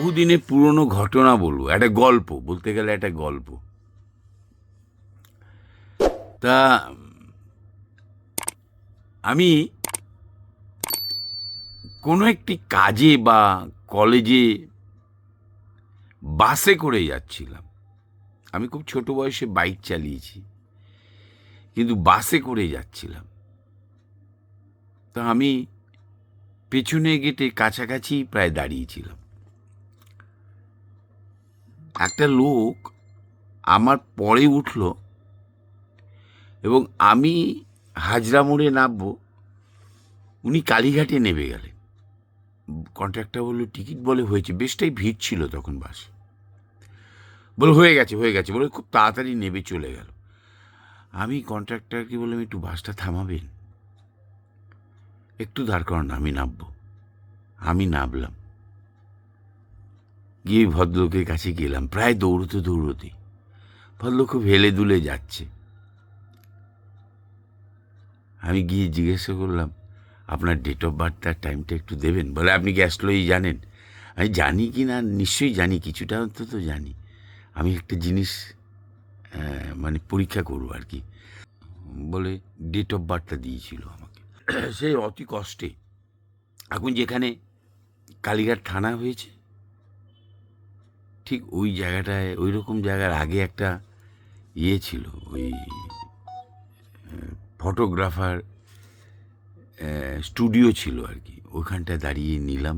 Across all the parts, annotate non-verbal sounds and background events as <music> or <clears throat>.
বহুদিনের পুরনো ঘটনা বলব, একটা গল্প, বলতে গেলে একটা গল্প। তা, আমি কোনো একটি কাজে বা কলেজে বাসে করে যাচ্ছিলাম। আমি খুব ছোট বয়সে বাইক চালিয়েছি, কিন্তু বাসে করে যাচ্ছিলাম। তা আমি পেছনে গেটে কাছাকাছি প্রায় দাঁড়িয়েছিলাম। একটা লোক আমার পরে উঠল এবং আমি হাজরা মোড়ে নামবো। উনি কালীঘাটে নেমে গেলেন। কন্ট্রাক্টর বলল, টিকিট বলে হয়েছে। বেশটাই ভিড় ছিল তখন বাস। বলে, হয়ে গেছে হয়ে গেছে। বলে, খুব তাড়াতাড়ি নেবে চলে গেল। আমি কন্ট্রাক্টরকে বললাম, একটু বাসটা থামাবেন? একটু দাঁড় করান, আমি নামবো। আমি নামলাম। গিয়ে ভদ্রলোকের কাছে গেলাম। প্রায় দৌড়তে দৌড়তে। ভদ্রলোক খুব হেলে দুলে যাচ্ছে। আমি গিয়ে জিজ্ঞাসা করলাম, আপনার ডেট অফ বার্থ আর টাইমটা একটু দেবেন? বলে, আপনি লই জানেন? আমি, জানি কি না? নিশ্চয়ই জানি, কিছুটা অন্তত জানি। আমি একটা জিনিস মানে পরীক্ষা করব আর কি। বলে ডেট অফ বার্থটা দিয়েছিল আমাকে। <clears throat> সে অতি কষ্টে। এখন যেখানে কালীঘাট থানা হয়েছে ঠিক ওই জায়গাটায় ওই রকম জায়গার আগে একটা ইয়ে ছিল, ওই ফটোগ্রাফার স্টুডিও ছিল আর কি। ওখানটায় দাঁড়িয়ে নিলাম।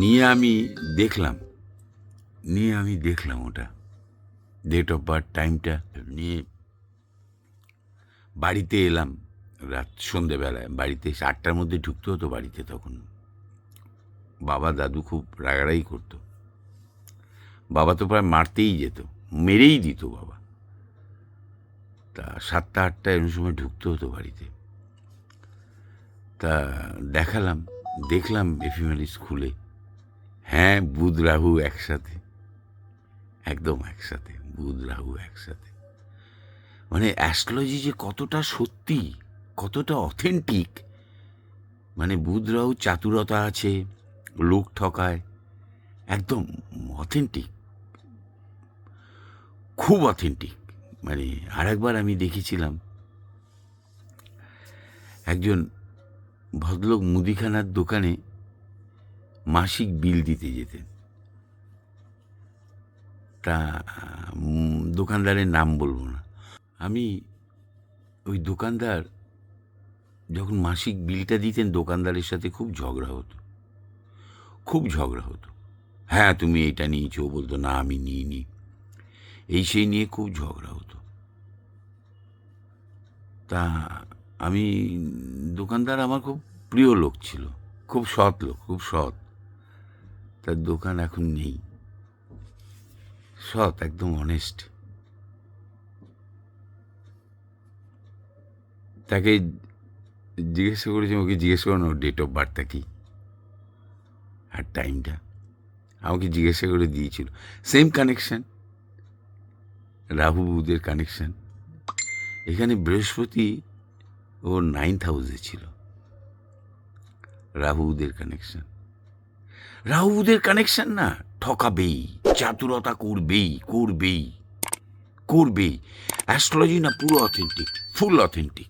নিয়ে আমি দেখলাম, নিয়ে আমি দেখলাম ওটা ডেট অফ বার্থ টাইমটা নিয়ে বাড়িতে এলাম, রাত সন্ধেবেলায়। বাড়িতে আটটার মধ্যে ঢুকতে হতো বাড়িতে তখন। বাবা দাদু খুব রাগারাই করতো। বাবা তো প্রায় মারতেই যেত, মেরেই দিত বাবা। তা সাতটা, আটটা এরকম সময় ঢুকতে হতো বাড়িতে। তা দেখালাম, দেখলাম এফিমেলিস খুলে হ্যাঁ বুধ, রাহু একসাথে। একদম একসাথে, বুধ, রাহু একসাথে। মানে অ্যাস্ট্রোলজি যে কতটা সত্যি, কতটা অথেন্টিক মানে বুধ, রাহু চাতুরতা আছে লোক ঠকায়। একদম অথেন্টিক খুব অথেন্টিক মানে আরেকবার আমি দেখেছিলাম। একজন ভদ্রলোক মুদিখানার দোকানে মাসিক বিল দিতে যেতেন। তা দোকানদারের নাম বলব না। আমি ওই দোকানদার, যখন মাসিক বিলটা দিতেন, দোকানদারের সাথে খুব ঝগড়া হতো। খুব ঝগড়া হতো। হ্যাঁ তুমি এটা নিয়েছো বলতো, না, আমি নিইনি। এই সেই নিয়ে খুব ঝগড়া হতো। তা আমি, দোকানদার আমার খুব প্রিয় লোক ছিল, খুব সৎ লোক, খুব সৎ। তার দোকান এখন নেই। সৎ, একদম অনেস্ট তাকে জিজ্ঞেস করেছি, ওকে জিজ্ঞেস করো ডেট অফ বার্থটা কি? আর টাইমটা। আমাকে জিজ্ঞাসা করে দিয়েছিল। সেম কানেকশন রাহু বুধের কানেকশন এখানে বৃহস্পতি ও নাইন্থ হাউসে ছিল। রাহু বুধের কানেকশন রাহু বুধের কানেকশন না, ঠকাবেই, চাতুরতা করবেই করবেই করবেই। অ্যাস্ট্রোলজি না পুরো অথেন্টিক ফুল অথেন্টিক